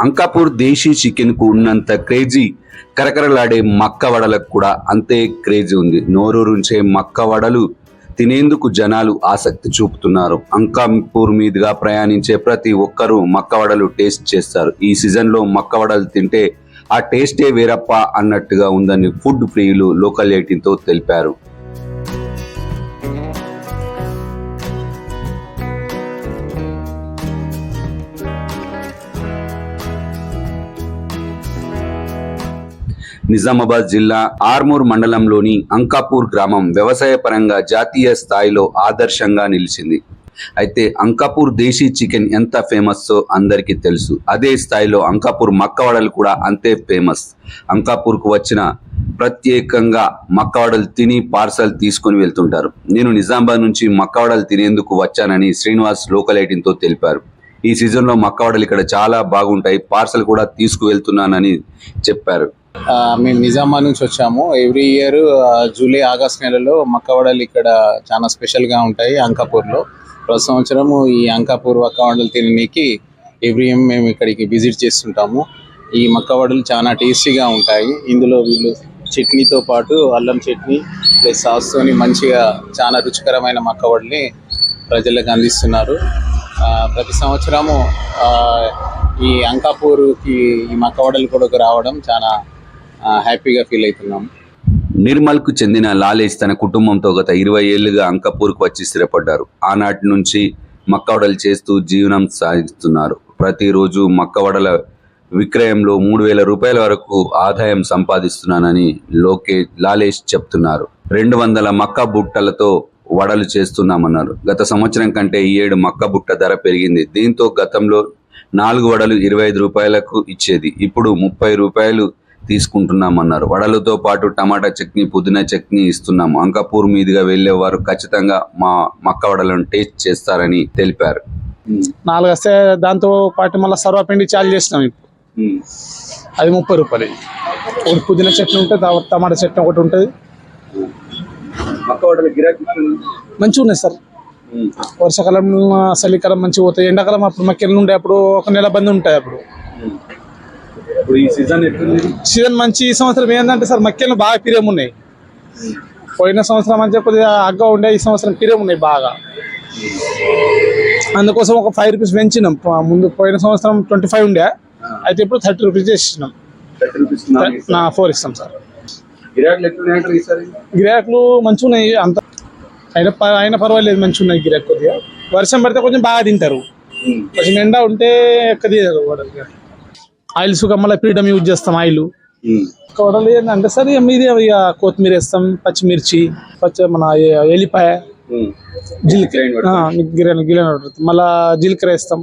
అంకాపూర్ దేశీ చికెన్కు ఉన్నంత క్రేజీ. కరకరలాడే మక్క వడలకు కూడా అంతే క్రేజీ ఉంది. నోరూరుంచే మక్క వడలు తినేందుకు జనాలు ఆసక్తి చూపుతున్నారు. అంకాపూర్ మీదుగా ప్రయాణించే ప్రతి ఒక్కరూ మక్కవడలు టేస్ట్ చేస్తారు. ఈ సీజన్లో మక్కవడలు తింటే ఆ టేస్టే వేరప్ప అన్నట్టుగా ఉందని ఫుడ్ ప్రియులు లోకల్ ఎయిటీన్తో తెలిపారు. నిజామాబాద్ జిల్లా ఆర్మూర్ మండలంలోని అంకాపూర్ గ్రామం వ్యవసాయ పరంగా జాతీయ స్థాయిలో ఆదర్శంగా నిలిచింది. అయితే అంకాపూర్ దేశీ చికెన్ ఎంత ఫేమస్సో అందరికీ తెలుసు. అదే స్థాయిలో అంకాపూర్ మక్కవడలు కూడా అంతే ఫేమస్. అంకాపూర్కు వచ్చిన ప్రత్యేకంగా మక్కవడలు తిని పార్సల్ తీసుకొని వెళ్తుంటారు. నేను నిజామాబాద్ నుంచి మక్కవాడలు తినేందుకు వచ్చానని శ్రీనివాస్ లోకల్తో తెలిపారు. ఈ సీజన్లో మక్కవాడలు ఇక్కడ చాలా బాగుంటాయి. పార్సల్ కూడా తీసుకువెళ్తున్నానని చెప్పారు. మేము నిజామాబాద్ నుంచి వచ్చాము. ఎవ్రీ ఇయర్ జూలై ఆగస్ట్ నెలలో మక్కవడలు ఇక్కడ చాలా స్పెషల్గా ఉంటాయి అంకాపూర్లో. ప్రతి సంవత్సరము ఈ అంకాపూర్ మక్కవడలు తినడానికి ఎవ్రీ ఇయర్ మేము ఇక్కడికి విజిట్ చేస్తుంటాము. ఈ మక్కవడలు చాలా టేస్టీగా ఉంటాయి. ఇందులో వీళ్ళు చట్నీతో పాటు అల్లం చట్నీ ప్లస్ సాస్తోని మంచిగా చాలా రుచికరమైన మక్కవడల్ని ప్రజలకు అందిస్తున్నారు. ప్రతి సంవత్సరము ఈ అంకాపూర్కి ఈ మక్కవడలు కూడా రావడం చాలా హ్యాపీగా ఫీల్ అవుతున్నాం. నిర్మల్కు చెందిన లాలేష్ తన కుటుంబంతో గత ఇరవై ఏళ్ళుగా అంకపూర్కు వచ్చి స్థిరపడ్డారు. ఆనాటి నుంచి మక్కవడలు చేస్తూ జీవనం సాగిస్తున్నారు. ప్రతిరోజు మక్కవడల విక్రయంలో మూడు వేల రూపాయల వరకు ఆదాయం సంపాదిస్తున్నానని లోకే లాలేష్ చెప్తున్నారు. రెండు వందల మక్క బుట్టలతో వడలు చేస్తున్నామన్నారు. గత సంవత్సరం కంటే ఈ ఏడు మక్క బుట్ట ధర పెరిగింది. దీంతో గతంలో నాలుగు వడలు ఇరవై ఐదు రూపాయలకు ఇచ్చేది. ఇప్పుడు ముప్పై రూపాయలు తీసుకుంటున్నామన్నారు. వడలతో పాటు టమాటా చట్నీ పుదీనా చట్నీ ఇస్తున్నాము. అంకాపూర్ మీదుగా వెళ్ళే వారు ఖచ్చితంగా మా మక్క వడలను టేస్ట్ చేస్తారని తెలిపారు. నాలుగు వస్తే దాంతో పాటు మళ్ళీ సర్వపిండి చాలు చేసినాం ఇప్పుడు. అది ముప్పై రూపాయలు. ఒకటి పుదీనా చట్నీ ఉంటుంది టమాటా చట్నీ ఒకటి ఉంటుంది. మంచిగా ఉన్నాయి సార్. వర్షాకాలం చలికాలం మంచిగా పోతాయి. ఎండాకాలం అప్పుడు మక్కెళ్ళు ఉండే అప్పుడు ఒక నెల బంద్ ఉంటాయి అప్పుడు. ఇప్పుడు ఈ సీజన్ సీజన్ మంచి ఈ సంవత్సరం ఏంటంటే సార్ మక్కెళ్ళు బాగా పిరియం ఉన్నాయి పోయిన సంవత్సరం అంటే కొద్దిగా అగ్గా ఉండే ఈ సంవత్సరం పిరియం ఉన్నాయి బాగా. అందుకోసం ఒక ఫైవ్ రూపీస్ పెంచినాం. ముందు పోయిన సంవత్సరం ట్వంటీ ఫైవ్ ఉండే. అయితే ఇప్పుడు థర్టీ రూపీస్ చేసినాం. నా ఫోర్ ఇస్తాం సార్. గిరాకులు మంచిగా ఉన్నాయి అంత అయినా అయినా పర్వాలేదు మంచిగా ఉన్నాయి గిరాకు కొద్దిగా. వర్షం పడితే కొంచెం బాగా తింటారు. కొంచెం ఎండ ఉంటే ఎక్క తీయరు ఆయిల్ సుఖ మళ్ళీ పీఠం యూజ్ చేస్తాం ఆయిల్. వడలు ఏంటంటే సరే మీది ఇక కొత్తిమీర వేస్తాం పచ్చిమిర్చి పచ్చి మన ఎ- ఎల్లిపాయ జీలకర్ర గిరాను గిరాను మళ్ళీ జీలకర్ర వేస్తాం.